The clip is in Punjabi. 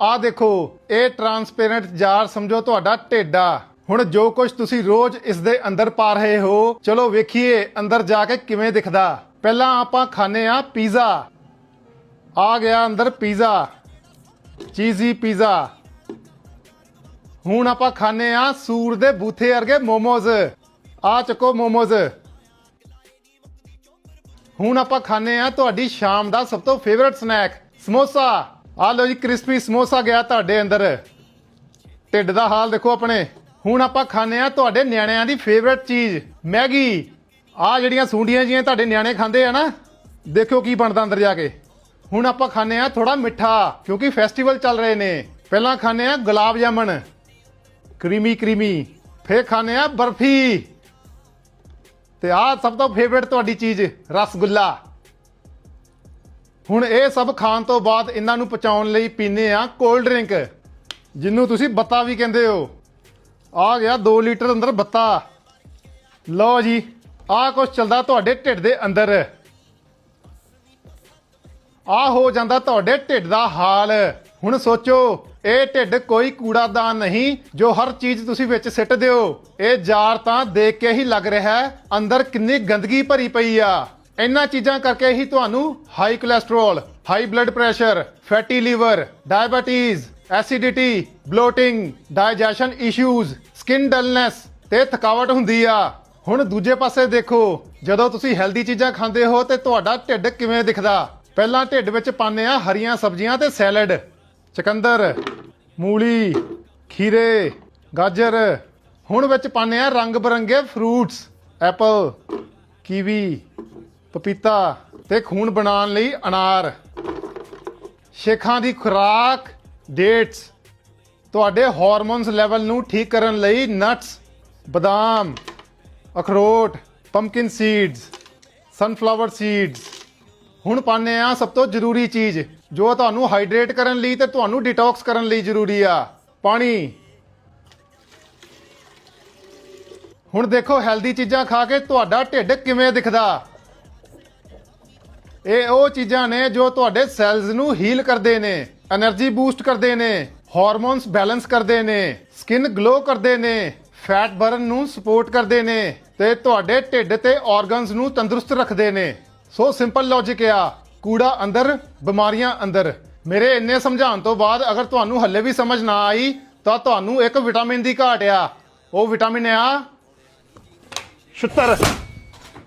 ਆ ਦੇਖੋ, ਇਹ ਟਰਾਂਸਪੇਰੈਂਟ ਜਾਰ ਸਮਝੋ ਤੁਹਾਡਾ ਢਿੱਡ। ਹੁਣ ਜੋ ਕੁਝ ਤੁਸੀਂ ਰੋਜ਼ ਇਸ ਦੇ ਅੰਦਰ ਪਾ ਰਹੇ ਹੋ, ਚਲੋ ਵੇਖੀਏ ਅੰਦਰ ਜਾ ਕੇ ਕਿਵੇਂ ਦਿਖਦਾ। ਪਹਿਲਾਂ ਆਪਾਂ ਖਾਣੇ ਆ ਪੀਜ਼ਾ ਆ ਗਿਆ ਅੰਦਰ ਪੀਜ਼ਾ ਚੀਜ਼ੀ ਪੀਜ਼ਾ ਹੁਣ ਆਪਾਂ ਖਾਣੇ ਆ ਸੂਰ ਦੇ ਬੂਥੇ ਵਰਗੇ ਮੋਮੋਜ਼। ਆ ਚੱਕੋ ਮੋਮੋਜ਼। ਹੁਣ ਆਪਾਂ ਖਾਣੇ ਆ ਤੁਹਾਡੀ ਸ਼ਾਮ ਦਾ ਸਭ ਤੋਂ ਫੇਵਰਿਟ ਸਨੈਕ ਸਮੋਸਾ। ਆ ਲਓ ਜੀ, ਕ੍ਰਿਸਪੀ ਸਮੋਸਾ ਗਿਆ ਤੁਹਾਡੇ ਅੰਦਰ। ਢਿੱਡ ਦਾ ਹਾਲ ਦੇਖੋ ਆਪਣੇ। ਹੁਣ ਆਪਾਂ ਖਾਣੇ ਆ ਤੁਹਾਡੇ ਨਿਆਣਿਆਂ ਦੀ ਫੇਵਰਿਟ ਚੀਜ਼, ਮੈਗੀ। ਆ ਜਿਹੜੀਆਂ ਸੁੰਡੀਆਂ ਜੀਆਂ ਤੁਹਾਡੇ ਨਿਆਣੇ ਖਾਂਦੇ ਆ ਨਾ, ਦੇਖਿਓ ਕੀ ਬਣਦਾ ਅੰਦਰ ਜਾ ਕੇ। ਹੁਣ ਆਪਾਂ ਖਾਣੇ ਆ ਥੋੜਾ ਮਿੱਠਾ, ਕਿਉਂਕਿ ਫੈਸਟੀਵਲ ਚੱਲ ਰਹੇ ਨੇ। ਪਹਿਲਾਂ ਖਾਣੇ ਆ ਗੁਲਾਬ ਜਾਮਣ, ਕਰੀਮੀ ਕਰੀਮੀ, ਫੇਰ ਖਾਣੇ ਆ ਬਰਫੀ। ਤੇ ਆਹ ਸਭ ਤੋਂ ਫੇਵਰਿਟ ਤੁਹਾਡੀ ਚੀਜ਼, ਰਸਗੁੱਲਾ। ਹੁਣ ਇਹ ਸਭ ਖਾਣ ਤੋਂ ਬਾਅਦ ਇਹਨਾਂ ਨੂੰ ਪਚਾਉਣ ਲਈ ਪੀਨੇ ਆ ਕੋਲਡ ਡਰਿੰਕ ਜਿਹਨੂੰ ਤੁਸੀਂ ਬੱਤਾ ਵੀ ਕਹਿੰਦੇ ਹੋ। ਆ ਗਿਆ 2 ਲੀਟਰ ਅੰਦਰ ਬੱਤਾ। ਲਓ ਜੀ, ਆਹ ਕੁਝ ਚੱਲਦਾ ਤੁਹਾਡੇ ਢਿੱਡ ਦੇ ਅੰਦਰ। ਆ ਹੋ ਜਾਂਦਾ ਤੁਹਾਡੇ ਢਿੱਡ ਦਾ ਹਾਲ। ਹੁਣ ਸੋਚੋ, ਇਹ ਢਿੱਡ ਕੋਈ ਕੂੜਾਦਾਨ ਨਹੀਂ, ਜੋ ਹਰ ਚੀਜ਼ ਤੁਸੀਂ ਵਿੱਚ ਸਿੱਟ ਦਿਓ ਇਹ ਜਾਰ ਤਾਂ ਦੇਖ ਕੇ ਹੀ ਲੱਗ ਰਿਹਾ ਹੈ, ਅੰਦਰ ਕਿੰਨੀ ਗੰਦਗੀ ਭਰੀ ਪਈ ਆ। ਇਹਨਾਂ ਚੀਜ਼ਾਂ ਕਰਕੇ ਹੀ ਤੁਹਾਨੂੰ high cholesterol high blood pressure fatty liver diabetes acidity bloating digestion issues skin dullness ਤੇ ਥਕਾਵਟ ਹੁੰਦੀ ਆ। ਹੁਣ ਦੂਜੇ ਪਾਸੇ ਦੇਖੋ, ਜਦੋਂ ਤੁਸੀਂ ਹੈਲਦੀ ਚੀਜ਼ਾਂ ਖਾਂਦੇ ਹੋ ਤੇ ਤੁਹਾਡਾ ਢਿੱਡ ਕਿਵੇਂ ਦਿਖਦਾ? ਪਹਿਲਾਂ ਢਿੱਡ ਵਿੱਚ ਪਾਉਂਦੇ ਆ ਹਰੀਆਂ ਸਬਜ਼ੀਆਂ ਤੇ ਸੈਲਡ। ਚਕੰਦਰ, ਮੂਲੀ, ਖੀਰੇ, ਗਾਜਰ। ਹੁਣ ਵਿੱਚ ਪਾਉਂਦੇ ਆ ਰੰਗ ਬਰੰਗੇ ਫਰੂਟਸ ਐਪਲ ਕੀਵੀ ਪਪੀਤਾ ਤੇ ਖੂਨ ਬਣਾਉਣ ਲਈ ਅਨਾਰ। ਸ਼ੇਖਾਂ ਦੀ ਖੁਰਾਕ ਡੇਟਸ ਤੁਹਾਡੇ ਹਾਰਮੋਨਸ ਲੈਵਲ ਨੂੰ ਠੀਕ ਕਰਨ ਲਈ ਨਟਸ ਬਦਾਮ, ਅਖਰੋਟ ਪੰਪਕਿਨ ਸੀਡਸ ਸਨਫਲਾਵਰ ਸੀਡਸ ਹੁਣ ਪਾਉਂਦੇ ਆ ਸਭ ਤੋਂ ਜ਼ਰੂਰੀ ਚੀਜ਼, ਜੋ ਤੁਹਾਨੂੰ ਹਾਈਡਰੇਟ ਕਰਨ ਲਈ ਤੇ ਤੁਹਾਨੂੰ ਡਿਟੌਕਸ ਕਰਨ ਲਈ ਜ਼ਰੂਰੀ ਆ, ਪਾਣੀ। ਹੁਣ ਦੇਖੋ ਹੈਲਦੀ ਚੀਜ਼ਾਂ ਖਾ ਕੇ ਤੁਹਾਡਾ ਢਿੱਡ ਕਿਵੇਂ ਦਿਖਦਾ। ਇਹ ਉਹ ਚੀਜ਼ਾਂ ਨੇ ਜੋ ਤੁਹਾਡੇ ਸੈਲਸ ਨੂੰ ਹੀਲ ਕਰਦੇ ਨੇ એનર્ਜੀ ਬੂਸਟ ਕਰਦੇ ਨੇ ਹਾਰਮੋਨਸ ਬੈਲੈਂਸ ਕਰਦੇ ਨੇ ਸਕਿਨ ਗਲੋ ਕਰਦੇ ਨੇ ਫੈਟ ਬਰਨ ਨੂੰ ਸਪੋਰਟ ਕਰਦੇ ਨੇ ਤੇ ਤੁਹਾਡੇ ਢਿੱਡ ਤੇ ਆਰਗਨਸ ਨੂੰ ਤੰਦਰੁਸਤ ਰੱਖਦੇ ਨੇ। ਸੋ ਸਿੰਪਲ ਲੌਜੀਕ ਆ, ਕੂੜਾ ਅੰਦਰ, ਬਿਮਾਰੀਆਂ ਅੰਦਰ। ਮੇਰੇ ਇੰਨੇ ਸਮਝਾਉਣ ਤੋਂ ਬਾਅਦ ਅਗਰ ਤੁਹਾਨੂੰ ਹੱਲੇ ਵੀ ਸਮਝ ਨਾ ਆਈ, ਤਾਂ ਤੁਹਾਨੂੰ ਇੱਕ ਵਿਟਾਮਿਨ ਦੀ ਘਾਟ ਆ। ਉਹ ਵਿਟਾਮਿਨ ਆ ਸ਼ੁੱਤਰ